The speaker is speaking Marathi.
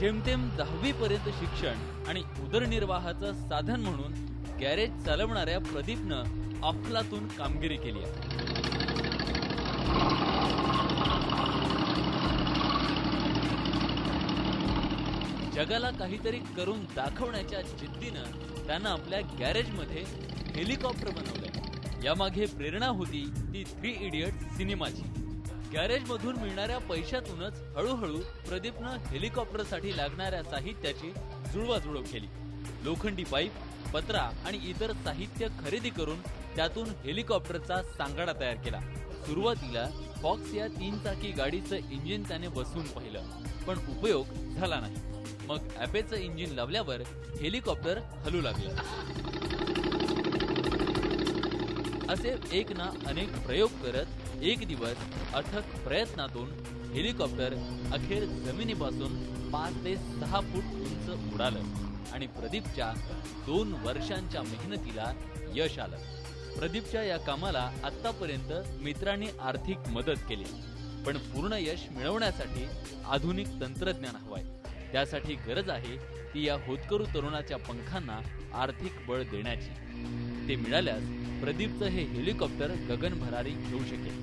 जेमतेम दहावी पर्यंत शिक्षण आणि उदरनिर्वाहाचं साधन म्हणून गॅरेज चालवणाऱ्या प्रदीपनं अफलातून कामगिरी केली आहे. जगाला काहीतरी करून दाखवण्याच्या जिद्दीनं त्यानं आपल्या गॅरेजमध्ये हेलिकॉप्टर बनवलंय. यामागे प्रेरणा होती ती थ्री इडियट सिनेमाची. गॅरेजमधून मिळणाऱ्या पैशातूनच हळूहळू प्रदीपनं हेलिकॉप्टरसाठी लागणाऱ्या साहित्याची जुळवाजुळव केली. लोखंडी पाईप पत्रा आणि इतर साहित्य खरेदी करून त्यातून हेलिकॉप्टरचा सांगाडा तयार केला. सुरुवातीला फॉक्स या तीन चाकी गाडीचं इंजिन त्याने बसवून पाहिलं पण उपयोग झाला नाही. मग ॲपेचं इंजिन लावल्यावर हेलिकॉप्टर हलू लागलं. असे एक ना अनेक प्रयोग करत एक दिवस अथक प्रयत्नातून हेलिकॉप्टर अखेर जमिनीपासून पाच ते सहा फूट उंच उडालं आणि प्रदीपच्या दोन वर्षांच्या मेहनतीला यश आलं. प्रदीपच्या या कामाला आतापर्यंत मित्रांनी आर्थिक मदत केली पण पूर्ण यश मिळवण्यासाठी आधुनिक तंत्रज्ञान हवंय. त्यासाठी गरज आहे ती या होतकरू तरुणाच्या पंखांना आर्थिक बळ देण्याची. ते मिळाल्यास प्रदीपचं हे हेलिकॉप्टर गगनभरारी घेऊ शकेल.